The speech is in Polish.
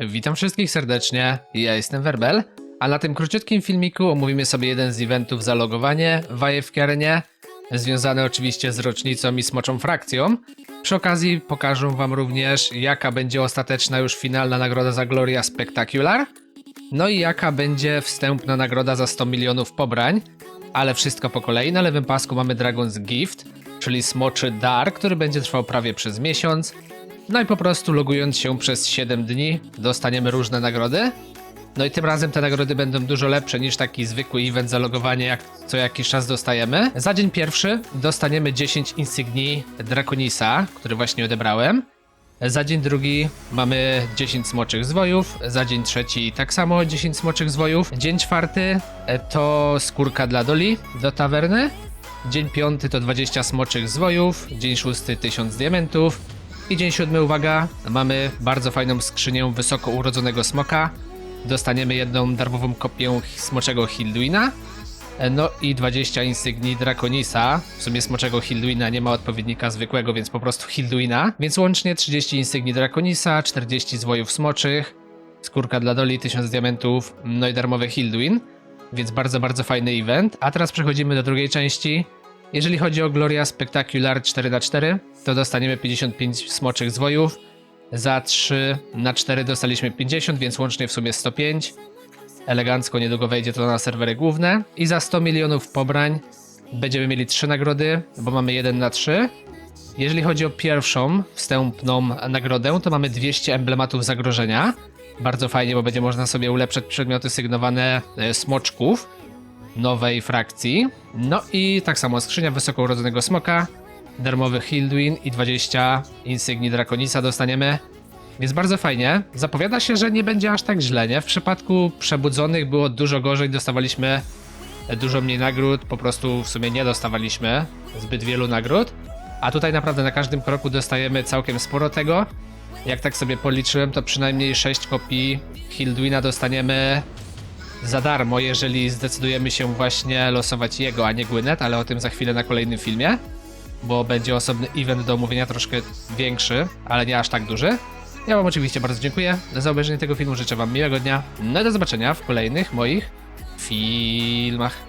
Witam wszystkich serdecznie, ja jestem Werbel, a na tym króciutkim filmiku omówimy sobie jeden z eventów zalogowanie w AFK Arenie, związany oczywiście z rocznicą i smoczą frakcją. Przy okazji pokażę wam również jaka będzie ostateczna już finalna nagroda za Gloria Spectacular, no i jaka będzie wstępna nagroda za 100 milionów pobrań, ale wszystko po kolei. Na lewym pasku mamy Dragon's Gift, czyli smoczy dar, który będzie trwał prawie przez miesiąc. No i po prostu logując się przez 7 dni dostaniemy różne nagrody. No i tym razem te nagrody będą dużo lepsze niż taki zwykły event zalogowanie, jak co jakiś czas dostajemy. Za dzień pierwszy dostaniemy 10 insygnii Draconisa, który właśnie odebrałem. Za dzień drugi mamy 10 smoczych zwojów, za dzień trzeci tak samo 10 smoczych zwojów. Dzień czwarty e, to skórka dla Doli do tawerny. Dzień piąty to 20 smoczych zwojów, dzień szósty 1000 diamentów. I dzień siódmy, uwaga, mamy bardzo fajną skrzynię wysoko urodzonego smoka. Dostaniemy jedną darmową kopię smoczego Hilduina. No i 20 insygnii Draconisa. W sumie smoczego Hilduina nie ma odpowiednika zwykłego, więc po prostu Hilduina. Więc łącznie 30 insygnii Draconisa, 40 zwojów smoczych, skórka dla Doli, 1000 diamentów, no i darmowy Hilduin. Więc bardzo, bardzo fajny event. A teraz przechodzimy do drugiej części. Jeżeli chodzi o Gloria Spectacular 4x4, to dostaniemy 55 smoczych zwojów. Za 3 na 4 dostaliśmy 50, więc łącznie w sumie 105. Elegancko niedługo wejdzie to na serwery główne. I za 100 milionów pobrań będziemy mieli 3 nagrody, bo mamy 1 na 3. Jeżeli chodzi o pierwszą wstępną nagrodę, to mamy 200 emblematów zagrożenia. Bardzo fajnie, bo będzie można sobie ulepszać przedmioty sygnowane e, smoczków nowej frakcji. No i tak samo skrzynia wysoko urodzonego smoka, darmowy Hilduin i 20 insygnii Draconisa dostaniemy. Więc bardzo fajnie. Zapowiada się, że nie będzie aż tak źle, nie? W przypadku przebudzonych było dużo gorzej, dostawaliśmy dużo mniej nagród, po prostu w sumie nie dostawaliśmy zbyt wielu nagród. A tutaj naprawdę na każdym kroku dostajemy całkiem sporo tego. Jak tak sobie policzyłem, to przynajmniej 6 kopii Hilduina dostaniemy za darmo, jeżeli zdecydujemy się właśnie losować jego, a nie Gwyneth, ale o tym za chwilę na kolejnym filmie, bo będzie osobny event do omówienia troszkę większy, ale nie aż tak duży. Ja wam oczywiście bardzo dziękuję za obejrzenie tego filmu, życzę wam miłego dnia, no i do zobaczenia w kolejnych moich filmach.